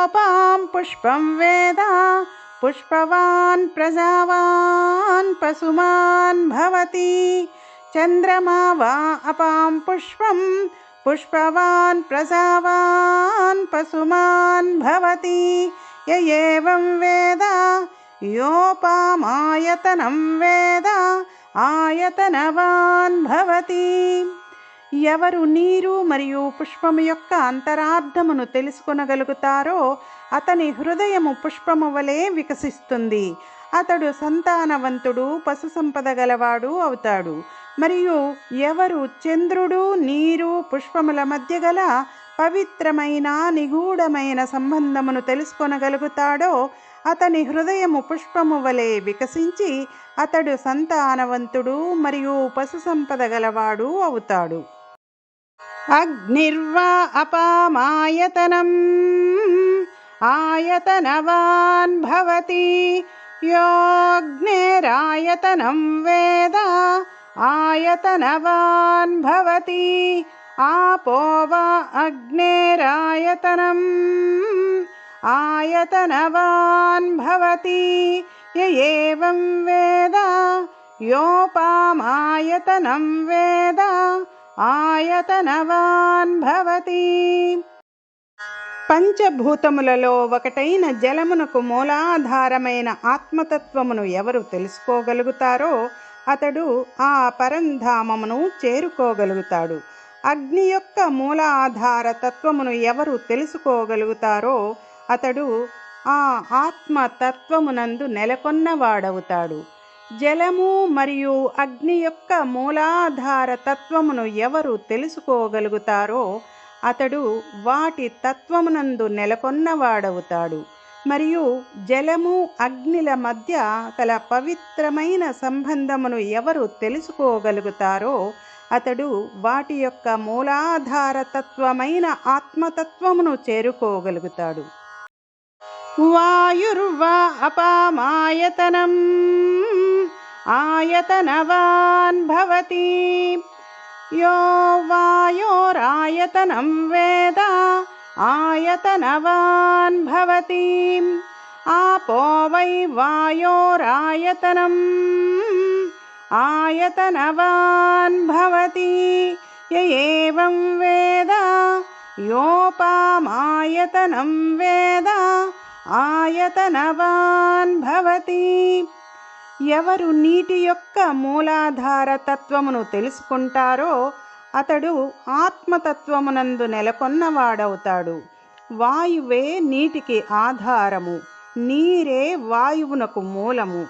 गोपां पुष्पं वेदा पुष्पवान् प्रजावान् पशुमान् भवति। चन्द्रमा वा अपां पुष्पं पुष्पवान् प्रजावान् पशुमान् भवति। य एवं वेद योपामायतनं वेद आयतनवान् भवति। ఎవరు నీరు మరియు పుష్పము యొక్క అంతరార్థమును తెలుసుకొనగలుగుతారో అతని హృదయము పుష్పము వలె వికసిస్తుంది. అతడు సంతానవంతుడు పశు సంపద గలవాడు అవుతాడు. మరియు ఎవరు చంద్రుడు నీరు పుష్పముల మధ్య గల పవిత్రమైన నిగూఢమైన సంబంధమును తెలుసుకొనగలుగుతాడో అతని హృదయము పుష్పము వలె వికసించి అతడు సంతానవంతుడు మరియు పశు సంపద గలవాడు అవుతాడు. अग्निर्वा अपामायतनम्। आयतनवान् भवति। योऽग्नेरायतनं वेद। आयतनवान् भवति। आपो वा अग्नेरायतनम्। आयतनवान् भवति। य एवं वेद। योपामायतनं वेद। ఆయతనవాన్ భవతి. పంచభూతములలో ఒకటైన జలమునకు మూలాధారమైన ఆత్మతత్వమును ఎవరు తెలుసుకోగలుగుతారో అతడు ఆ పరంధామమును చేరుకోగలుగుతాడు. అగ్ని యొక్క మూలాధార తత్వమును ఎవరు తెలుసుకోగలుగుతారో అతడు ఆ ఆత్మతత్వమునందు నెలకొన్నవాడవుతాడు. జలము మరియు అగ్ని యొక్క మూలాధార తత్వమును ఎవరు తెలుసుకోగలుగుతారో అతడు వాటి తత్వమునందు నెలకొన్నవాడవుతాడు. మరియు జలము అగ్నిల మధ్య గల పవిత్రమైన సంబంధమును ఎవరు తెలుసుకోగలుగుతారో అతడు వాటి యొక్క మూలాధార తత్వమైన ఆత్మతత్వమును చేరుకోగలుగుతాడు. వాయుర్వా అపామాయతనం. आयतनवान् भवति। यो वायोरायतनं वेद आयतनवान् भवति। आपो वै वायोरायतनम् आयतनवान् भवति। य एवं वेद योपामायतनं वेद आयतनवान् भवति। ఎవరు నీటి యొక్క మూలాధార తత్వమును తెలుసుకుంటారో అతడు ఆత్మతత్వమునందు నెలకొన్నవాడవుతాడు వాయువే నీటికి ఆధారము నీరే వాయువునకు మూలము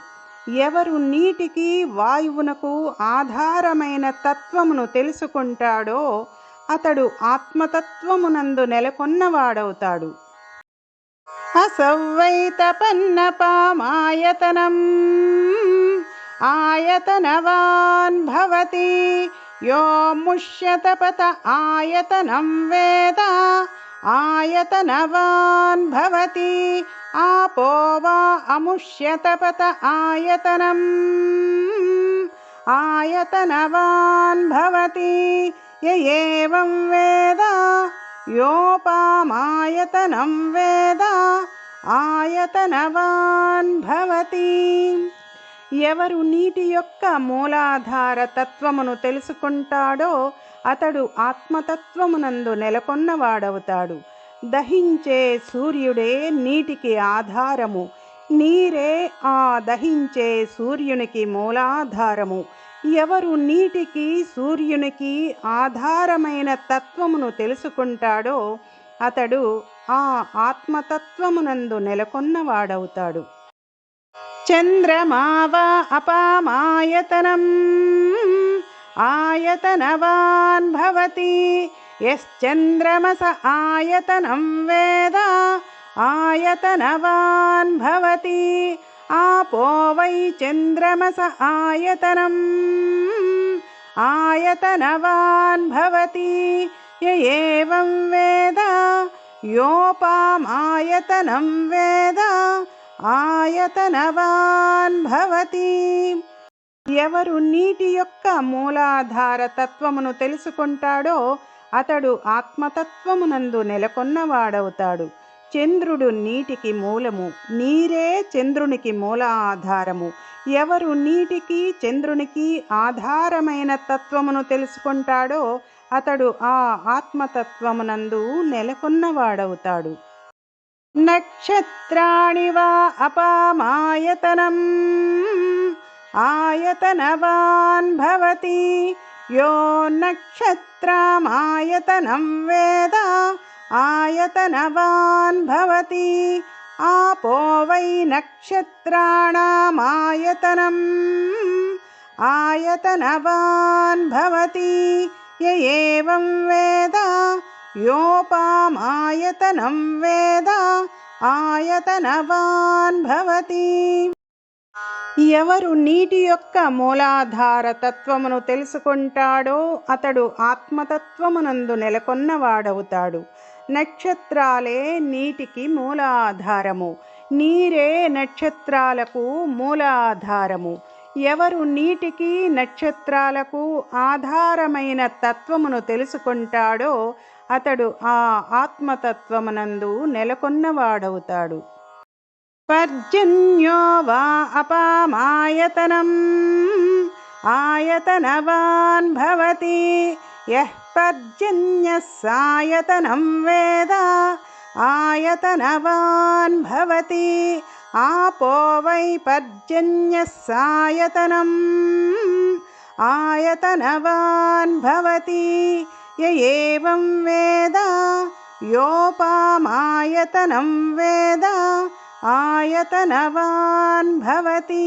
ఎవరు నీటికి వాయువునకు ఆధారమైన తత్వమును తెలుసుకుంటాడో అతడు ఆత్మతత్వమునందు నెలకొన్నవాడవుతాడు असवैतपन्नपामायतनम् आयतनवान् भवति। यो मुष्यतपत आयतनं वेद। आयतनवान् भवति। आपो वा अमुष्यतपत आयतनम्। आयतनवान् भवति। य एवं वेद। योपामायतनं वेद। आयतनवान् भवति। ఎవరు నీటి యొక్క మూలాధార తత్వమును తెలుసుకుంటాడో అతడు ఆత్మతత్వమునందు నెలకొన్నవాడవుతాడు. దహించే సూర్యుడే నీటికి ఆధారము. నీరే ఆ దహించే సూర్యునికి మూలాధారము. ఎవరు నీటికి సూర్యునికి ఆధారమైన తత్వమును తెలుసుకుంటాడో అతడు ఆ ఆత్మతత్వమునందు నెలకొన్నవాడవుతాడు. चन्द्रमा वा अपामायतनम्। आयतनवान् भवति। यश्चन्द्रमस आयतनं वेद। आयतनवान् भवति। आपो वै चन्द्रमस आयतनम्। आयतनवान् भवति। य एवं वेद। योपामायतनं वेद। ఆయతనవాన్ భవతి. ఎవరు నీటి యొక్క మూలాధార తత్వమును తెలుసుకుంటాడో అతడు ఆత్మతత్వమునందు నెలకొన్నవాడవుతాడు. చంద్రుడు నీటికి మూలము నీరే చంద్రునికి మూల ఆధారము ఎవరు నీటికి చంద్రునికి ఆధారమైన తత్వమును తెలుసుకుంటాడో అతడు ఆ ఆత్మతత్వమునందు నెలకొన్నవాడవుతాడు. नक्षत्राणि वा अपामायतनम्? आयतनवान् भवति। यो नक्षत्रामायतनं वेद। आयतनवान् भवति। आपो वै नक्षत्राणामायतनम्। आयतनवान् भवति। य एवं वेद। योपामायतनं वेद ఆయతనవాన్ భవతి ఎవరు నీటి యొక్క మూలాధార తత్వమును తెలుసుకుంటాడో అతడు ఆత్మతత్వమునందు నెలకొన్నవాడవుతాడు నక్షత్రాలే నీటికి మూలాధారము నీరే నక్షత్రాలకు మూలాధారము ఎవరు నీటికి నక్షత్రాలకు ఆధారమైన తత్వమును తెలుసుకుంటాడో అతడు ఆ ఆత్మతత్వమునందు నెలకొన్నవాడవుతాడు. పర్జన్యో వా అపామాయతనం ఆయతనవాన్ భవతి యః పర్జన్య సాయతనం వేద ఆయతనవాన్ భవతి ఆపో వై పర్జన్య సాయతనం ఆయతనవాన్ భవతి य एवं वेद योपामायतनं वेद ఆయతనవాన్ భవతి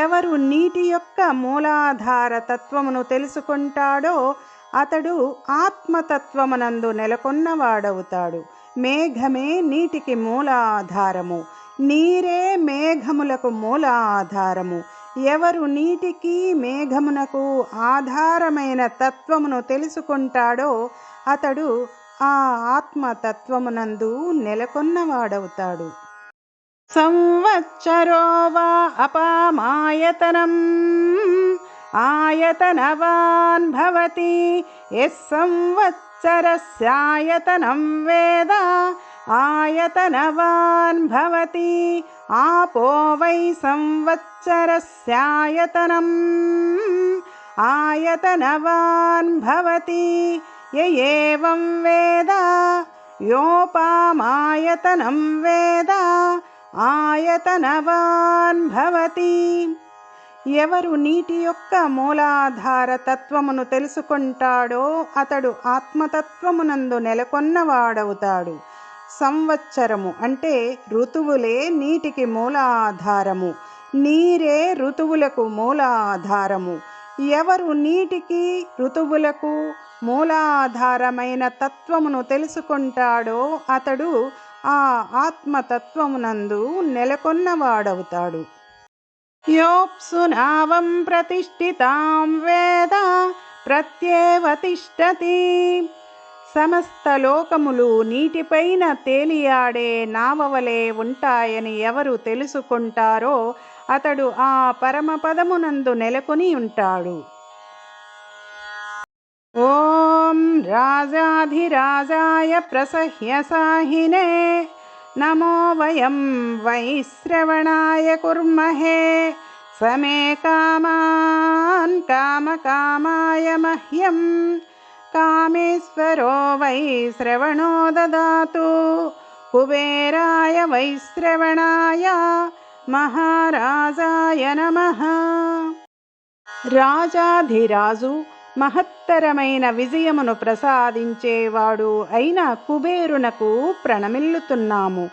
ఎవరు నీటి యొక్క మూలాధార తత్వమును తెలుసుకుంటాడో అతడు ఆత్మతత్వమునందు నెలకొన్నవాడవుతాడు మేఘమే నీటికి మూల ఆధారము నీరే మేఘములకు మూల ఆధారము ఎవరు నీటికి మేఘమునకు ఆధారమైన తత్వమును తెలుసుకుంటాడో అతడు ఆ ఆత్మతత్వమునందు నెలకొన్నవాడవుతాడు. సంవత్సరో వా అపామాయతనం. ఆయతనవాన్ భవతి. ఎస్ సంవత్సరస్యాయతనం వేద. ఆయతనవాన్ భవతి. ఆపో వై సంవత్సరస్యాయతనం ఆయతనవాన్ భవతి ఏవం వేద योपामायतनं वेद ఆయతనవాన్ భవతి ఎవరు నీటి యొక్క మూలాధార తత్వమును తెలుసుకుంటాడో అతడు ఆత్మతత్వమునందు నెలకొన్నవాడవుతాడు సంవత్సరము అంటే ఋతువులే నీటికి మూలాధారము. నీరే ఋతువులకు మూలాధారము. ఎవరు నీటికి ఋతువులకు మూలాధారమైన తత్వమును తెలుసుకుంటాడో అతడు ఆ ఆత్మతత్వమునందు నెలకొన్నవాడవుతాడు. యోప్సునావం ప్రతిష్ఠితాం వేద ప్రత్యేవతిష్టతి సమస్త లోకములు నీటిపైన తేలియాడే నావవలే ఉంటాయని ఎవరు తెలుసుకుంటారో అతడు ఆ పరమపదమునందు నెలకొని ఉంటాడు. ఓం రాజాధిరాజాయ ప్రసహ్య సాహినే నమో వయం వైశ్రవణాయ కుర్మహే సమే కామాన్ కామకామాయ మహ్యం कामेश्वरो वैश्रवणो ददातु कुबेराय वैश्रवणाय महाराजाय नमः రాజాధిరాజు మహత్తరమైన విజయమును ప్రసాదించేవాడు అయిన కుబేరునకు ప్రణమిల్లుతున్నాము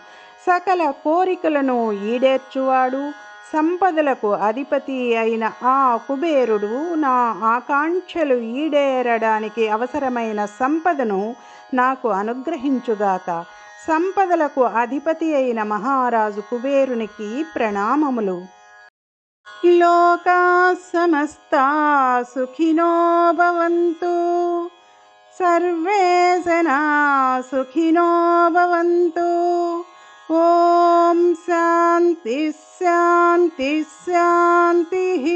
సకల కోరికలను ఈడేర్చువాడు సంపదలకు అధిపతి అయిన ఆ కుబేరుడు నా ఆకాంక్షలు ఈడేరడానికి అవసరమైన సంపదను నాకు అనుగ్రహించుగాక. సంపదలకు అధిపతి అయిన మహారాజు కుబేరునికి ప్రణామములు. లోకా సమస్తా సుఖినో భవంతు. సర్వే జనా సుఖినో భవంతు. ఓం శాంతి शान्तिः शान्तिः